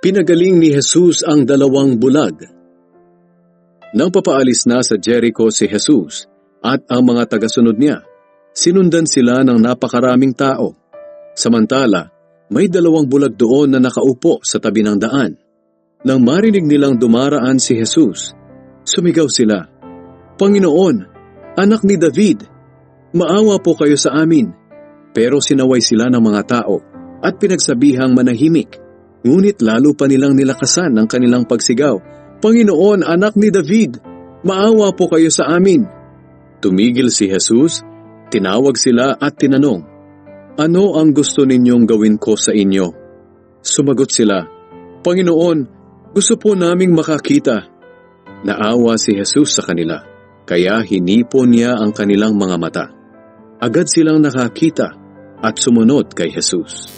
Pinagaling ni Jesus ang dalawang bulag. Nang papaalis na sa Jericho si Jesus at ang mga tagasunod niya, sinundan sila ng napakaraming tao. Samantala, may dalawang bulag doon na nakaupo sa tabi ng daan. Nang marinig nilang dumaraan si Jesus, sumigaw sila, Panginoon, anak ni David, maawa po kayo sa amin. Pero sinaway sila ng mga tao at pinagsabihang manahimik. Ngunit lalo pa nilang nilakasan ang kanilang pagsigaw, Panginoon, anak ni David, maawa po kayo sa amin. Tumigil si Jesus, tinawag sila at tinanong, Ano ang gusto ninyong gawin ko sa inyo? Sumagot sila, Panginoon, gusto po naming makakita. Naawa si Jesus sa kanila, kaya hinipon niya ang kanilang mga mata. Agad silang nakakita at sumunod kay Jesus.